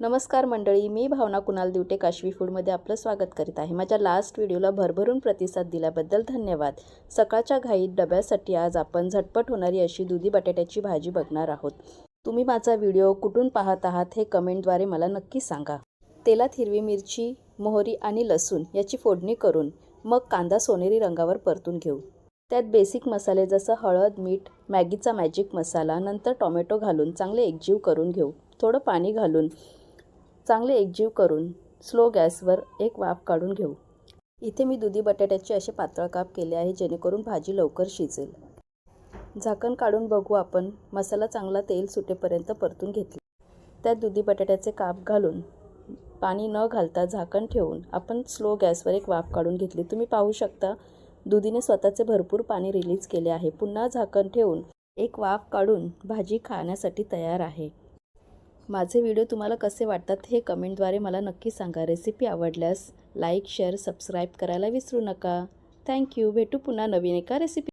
नमस्कार मंडळी मी भावना कुणाल दिवटे काशवी फूडमध्ये आपलं स्वागत करीत आहे. माझ्या लास्ट व्हिडिओला भरभरून प्रतिसाद दिल्याबद्दल धन्यवाद. सकाळच्या घाईत डब्यासाठी आज आपण झटपट होणारी अशी दुधी बटाट्याची भाजी बघणार आहोत. तुम्ही माझा व्हिडिओ कुठून पाहत आहात हे कमेंटद्वारे मला नक्की सांगा. तेलात हिरवी मिरची मोहरी आणि लसूण याची फोडणी करून मग कांदा सोनेरी रंगावर परतून घेऊ. त्यात बेसिक मसाले जसं हळद मीठ मॅगीचा मॅजिक मसाला नंतर टोमॅटो घालून चांगले एकजीव करून घेऊ. थोडं पाणी घालून चांगले एकजीव करून स्लो गॅसवर एक वाफ काढून घेऊ. इथे मी दुधी बटाट्याचे असे पातळ काप केले आहे जेणेकरून भाजी लवकर शिजेल. झाकण काढून बघू आपण मसाला चांगला तेल सुटेपर्यंत परतून घेतले. त्यात दुधी बटाट्याचे काप घालून पाणी न घालता झाकण ठेवून आपण स्लो गॅसवर एक वाफ काढून घेतली. तुम्ही पाहू शकता दुधीने स्वतःचे भरपूर पाणी रिलीज केले आहे. पुन्हा झाकण ठेवून एक वाफ काढून भाजी खाण्यासाठी तयार आहे. माझे व्हिडिओ तुम्हाला कसे वाटतात हे कमेंटद्वारे मला नक्की सांगा. रेसिपी आवडल्यास लाईक शेअर सबस्क्राईब करायला विसरू नका. थँक्यू भेटू पुन्हा नवीन एका रेसिपी